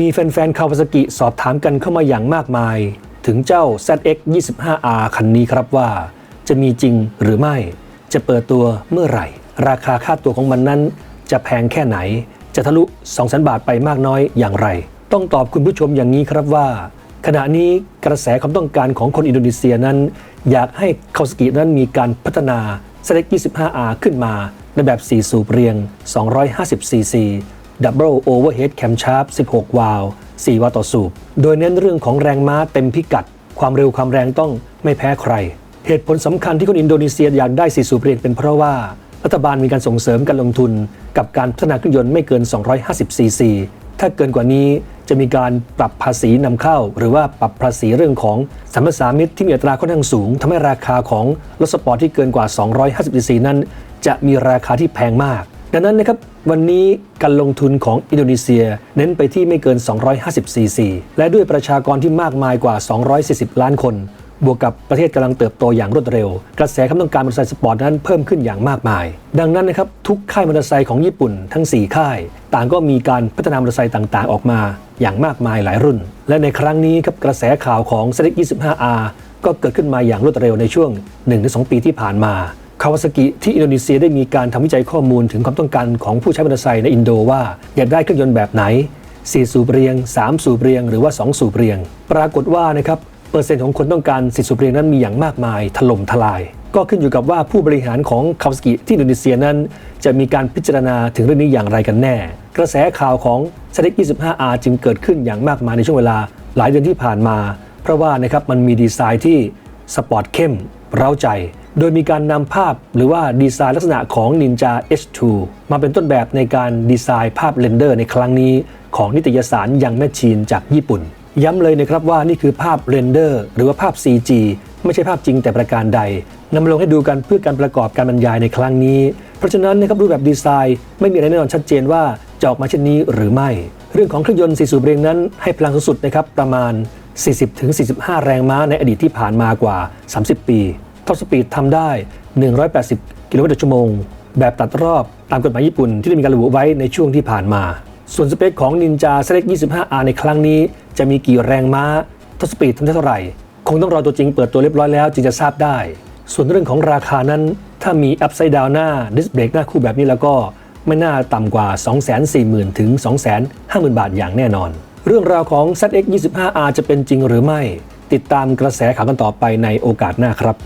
มีแฟนๆคาวาซากิสอบถามกันเข้ามาอย่างมากมาย ถึงเจ้า ZX 25R คันนี้ครับว่า จะมีจริงหรือไม่ จะเปิดตัวเมื่อไหร่ ราคาค่าตัวของมันนั้น จะแพงแค่ไหน จะทะลุ200,000 บาทไปมากน้อยอย่างไร ต้องตอบคุณผู้ชมอย่างนี้ครับว่า ขณะนี้กระแสความต้องการของคนอินโดนีเซียนั้น อยากให้คาวาซากินั้นมีการพัฒนา ZX 25R ขึ้นมาในแบบ4สูบเรียง 250cc Double Overhead Camshaft 16 วาล์ว4วาล์วต่อสูบ โดยเน้นเรื่องของแรงม้าเต็มพิกัด ความเร็วความแรงต้องไม่แพ้ใคร เหตุผลสำคัญที่คนอินโดนีเซียอยากได้4สูบเรียงเป็นเพราะว่า รัฐบาลมีการส่งเสริมการลงทุน กับการพัฒนาเครื่องยนต์ไม่เกิน 250cc ถ้าเกินกว่านี้จะมีการปรับภาษีนำเข้า หรือว่าปรับภาษีเรื่องของสัมปทานมิตรที่มีอัตราค่อนข้างสูงทำให้ราคาของรถสปอร์ตที่เกินกว่า 250cc นั้น จะมีราคาที่แพงมาก ดังนั้นนะครับวันนี้การลงทุนของอินโดนีเซีย เน้นไปที่ไม่เกิน 250cc และด้วยประชากรที่มากมายกว่า 240 ล้านคน บวกกับประเทศกำลังเติบโตอย่างรวดเร็ว กระแสความต้องการมอเตอร์ไซค์สปอร์ตนั้นเพิ่มขึ้นอย่างมากมาย ดังนั้นนะครับทุกค่ายมอเตอร์ไซค์ของญี่ปุ่นทั้ง 4 ค่าย ต่างก็มีการพัฒนามอเตอร์ไซค์ต่างๆ ออกมา อย่างมากมายหลายรุ่น และในครั้งนี้ครับกระแสข่าวของ z 25R ก็เกิดขึ้นมาอย่างรวดเร็วในช่วง 1-2 ปีที่ผ่านมาาวาซากิที่อินโดนีเซียได้มีการทำวิจัยข้อมูลถึงความต้องการของผู้ใช้มอเตอร์ไซค์ในอินโดว่า อยากได้เครื่องยนต์แบบไหน 4 สูบเรียง 3 สูบเรียง หรือว่า 2 สูบเรียง ปรากฏว่านะครับเปอร์เซ็นต์ของคนต้องการ4สูบเรียงนั้นมีอย่างมากมาย ถล่มทลาย ก็ขึ้นอยู่กับว่าผู้บริหารของคาวาซากิที่อินโดนีเซียนั้น จะมีการพิจารณาถึงเรื่องนี้อย่างไรกันแน่ กระแสข่าวของ z 25R จึงเกิดขึ้นอย่างมากมายในช่วงเวลา หลายเดือนที่ผ่านมา เพราะว่านะครับมันมีดีไซน์ที่สปอร์ตเข้ม เร้าใจ โดยมีการนำภาพหรือว่าดีไซน์ลักษณะของ Ninja H2 มาเป็นต้นแบบในการดีไซน์ภาพเรนเดอร์ในครั้งนี้ ของนิตยสารยังแมชชีนจากญี่ปุ่น ย้ำเลยนะครับว่านี่คือภาพเรนเดอร์หรือว่าภาพ CG ไม่ใช่ภาพจริงแต่ประการใดนำมาลงให้ดูกันเพื่อการประกอบการบรรยายในครั้งนี้ เพราะฉะนั้นนะครับรูปแบบดีไซน์ ไม่มีอะไรแน่นอนชัดเจนว่าจะออกมาเช่นนี้หรือไม่ เรื่องของเครื่องยนต์4สูบเรียงนั้นให้พลังสูงสุดนะครับประมาณ 40-45 แรงม้าในอดีตที่ผ่านมากว่า 30 ปี ท็อปสปีดทำได้ 180 กิโลเมตรต่อชั่วโมง แบบตัดรอบตามกฎหมายญี่ปุ่นที่ได้มีการระบุไว้ในช่วงที่ผ่านมา ส่วนสเปคของ Ninja Select 25R ในครั้งนี้ จะมีกี่แรงม้าท็อปสปีดทำได้เท่าไหร่ คงต้องรอตัวจริงเปิดตัวเรียบร้อยแล้วจึงจะทราบได้ ส่วนเรื่องของราคานั้น ถ้ามี Upside Down หน้า Disc Brake หน้าคู่แบบนี้แล้วก็ไม่น่าต่ำกว่า 240,000 ถึง 250,000 บาทอย่างแน่นอน เรื่องราวของ ZX 25R จะเป็นจริงหรือไม่ ติดตามกระแสข่าวกันต่อไปในโอกาสหน้าครับ